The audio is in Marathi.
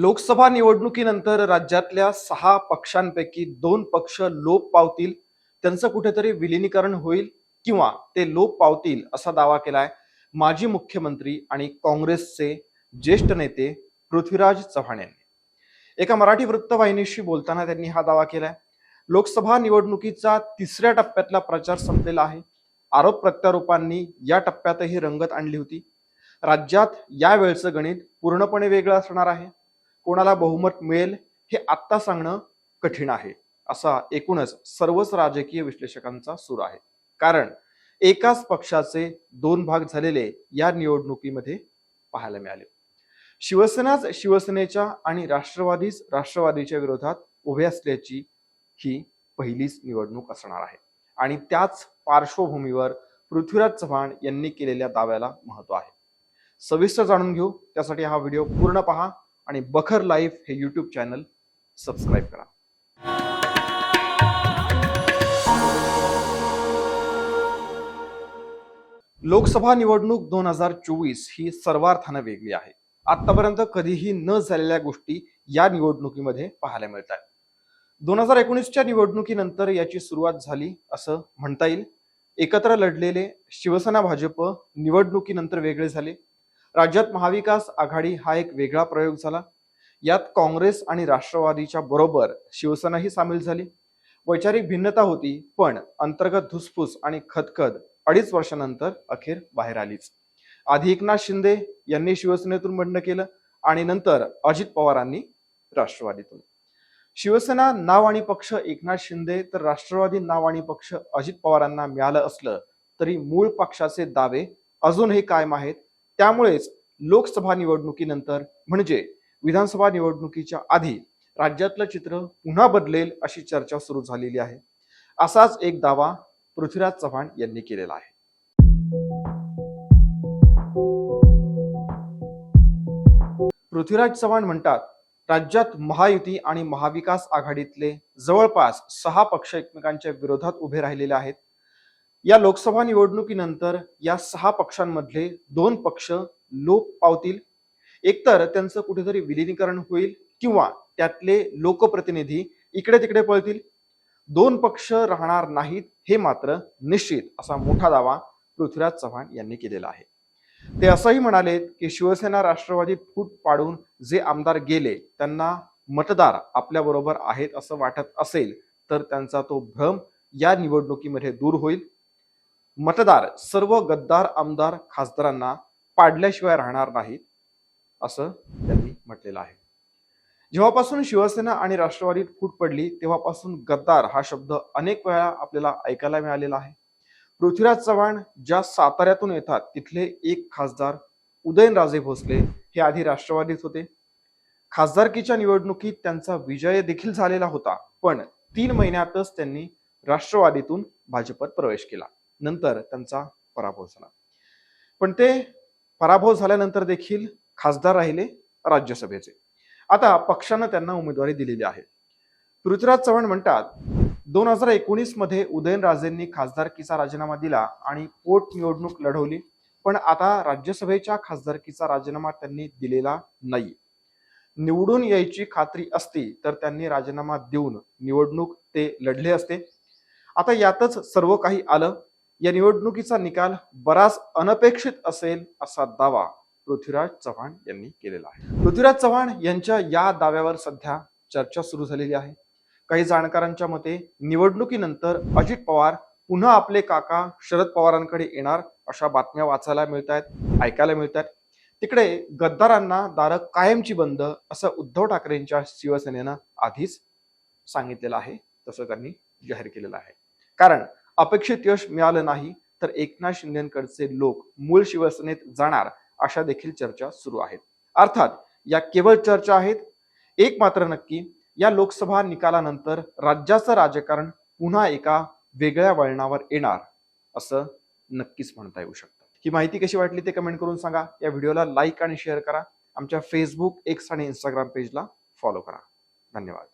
लोकसभा निवडणुकीनंतर राज्यातल्या सहा पक्षांपैकी दोन पक्ष लोप पावतील. त्यांचं कुठेतरी विलिनीकरण होईल किंवा ते लोप पावतील असा दावा केलाय माजी मुख्यमंत्री आणि काँग्रेसचे ज्येष्ठ नेते पृथ्वीराज चव्हाण यांनी. एका मराठी वृत्तवाहिनीशी बोलताना त्यांनी हा दावा केलाय. लोकसभा निवडणुकीचा तिसऱ्या टप्प्यातला प्रचार संपलेला आहे. आरोप प्रत्यारोपांनी या टप्प्यातही रंगत आणली होती. राज्यात यावेळचं गणित पूर्णपणे वेगळं असणार आहे. कोणाला बहुमत मिळेल हे आत्ता सांगणं कठीण आहे असा एकूणच सर्वच राजकीय विश्लेषकांचा सूर आहे. कारण एकाच पक्षाचे दोन भाग झालेले या निवडणुकीमध्ये पाहायला मिळाले. शिवसेनाच शिवसेनेच्या आणि राष्ट्रवादीच राष्ट्रवादीच्या विरोधात उभे असल्याची ही पहिलीच निवडणूक असणार आहे. आणि त्याच पार्श्वभूमीवर पृथ्वीराज चव्हाण यांनी केलेल्या दाव्याला महत्त्व आहे. सविस्तर जाणून घेऊ त्यासाठी हा व्हिडिओ पूर्ण पहा. आणि बखर लाईफ हे यूट्यूब चॅनल सबस्क्राईब करा. लोकसभा निवडणूक दोन हजार चोवीस ही सर्वार्थानं वेगळी आहे. आतापर्यंत कधीही न झालेल्या गोष्टी या निवडणुकीमध्ये पाहायला मिळत आहेत. दोन हजार एकोणीसच्या निवडणुकीनंतर याची सुरुवात झाली असं म्हणता येईल. एकत्र लढलेले शिवसेना भाजप निवडणुकीनंतर वेगळे झाले. राज्यात महाविकास आघाडी हा एक वेगळा प्रयोग झाला. यात काँग्रेस आणि राष्ट्रवादीच्या बरोबर शिवसेनाही सामील झाली. वैचारिक भिन्नता होती पण अंतर्गत धुसफूस आणि खदखद अडीच वर्षानंतर अखेर बाहेर आलीच. आधी एकनाथ शिंदे यांनी शिवसेनेतून बंड केलं आणि नंतर अजित पवारांनी राष्ट्रवादीतून. शिवसेना नाव आणि पक्ष एकनाथ शिंदे तर राष्ट्रवादी नाव आणि पक्ष अजित पवारांना मिळालं असलं तरी मूळ पक्षाचे दावे अजूनही कायम आहेत. त्यामुळेच लोकसभा निवडणुकीनंतर म्हणजे विधानसभा निवडणुकीच्या आधी राज्यातलं चित्र पुन्हा बदलेल अशी चर्चा सुरू झालेली आहे. असाच एक दावा पृथ्वीराज चव्हाण यांनी केलेला आहे. पृथ्वीराज चव्हाण म्हणतात राज्यात महायुती आणि महाविकास आघाडीतले जवळपास सहा पक्ष एकमेकांच्या विरोधात उभे राहिलेले आहेत. या लोकसभा निवडणुकीनंतर या सहा पक्षांमधले दोन पक्ष लोप पावतील. एकतर त्यांचं कुठेतरी विलिनीकरण होईल किंवा त्यातले लोकप्रतिनिधी इकडे तिकडे पळतील. दोन पक्ष राहणार नाहीत हे मात्र निश्चित असा मोठा दावा पृथ्वीराज चव्हाण यांनी केलेला आहे. ते असंही म्हणाले की शिवसेना राष्ट्रवादीत फूट पाडून जे आमदार गेले त्यांना मतदार आपल्या बरोबर आहेत असं वाटत असेल तर त्यांचा तो भ्रम या निवडणुकीमध्ये दूर होईल. मतदार सर्व गद्दार आमदार खासदारांना पाडल्याशिवाय राहणार नाहीत असं त्यांनी म्हटलेलं आहे. जेव्हापासून शिवसेना आणि राष्ट्रवादीत फूट पडली तेव्हापासून गद्दार हा शब्द अनेक वेळा आपल्याला ऐकायला मिळालेला आहे. पृथ्वीराज चव्हाण ज्या साताऱ्यातून येतात तिथले एक खासदार उदयनराजे भोसले हे आधी राष्ट्रवादीत होते. खासदारकीच्या निवडणुकीत त्यांचा विजय देखील झालेला होता पण तीन महिन्यातच त्यांनी राष्ट्रवादीतून भाजपत प्रवेश केला. नंतर त्यांचा पराभव झाला. पण ते पराभव झाल्यानंतर देखील खासदार राहिले राज्यसभेचे. आता पक्षानं त्यांना उमेदवारी दिलेली आहे. पृथ्वीराज चव्हाण म्हणतात दोन हजार एकोणीसमध्ये उदयनराजेंनी खासदारकीचा राजीनामा दिला आणि पोटनिवडणूक लढवली पण आता राज्यसभेच्या खासदारकीचा राजीनामा त्यांनी दिलेला नाही. निवडून यायची खात्री असती तर त्यांनी राजीनामा देऊन निवडणूक ते लढले असते. आता यातच सर्व काही आलं या निवडणुकीचा निकाल बराच अनपेक्षित असेल असा दावा पृथ्वीराज चव्हाण यांनी केलेला आहे. पृथ्वीराज चव्हाण यांच्या या दाव्यावर सध्या चर्चा सुरू झालेली आहे. काही जाणकारांच्या मते निवडणुकीनंतर अजित पवार पुन्हा आपले काका शरद पवारांकडे येणार अशा बातम्या वाचायला मिळत आहेत ऐकायला मिळत आहेत तिकडे गद्दारांना दारं कायमची बंद असं उद्धव ठाकरेंच्या शिवसेनेनं आधीच सांगितलेलं आहे. तसं त्यांनी जाहीर केलेलं आहे. कारण अपेक्षित यश मिळालं नाही तर एकनाथ शिंदेकडचे लोक मूळ शिवसेनेत जाणार अशा देखील चर्चा सुरू आहेत. अर्थात या केवळ चर्चा आहेत? एक मात्र नक्की या लोकसभा निकालानंतर राज्याचं राजकारण पुन्हा एका वेगळ्या वळणावर येणार असं नक्कीच म्हणता येऊ शकतं. ही माहिती कशी वाटली ते कमेंट करून सांगा. या व्हिडिओला लाईक आणि शेअर करा. आमच्या फेसबुक एक्स आणि इंस्टाग्राम पेजला फॉलो करा. धन्यवाद.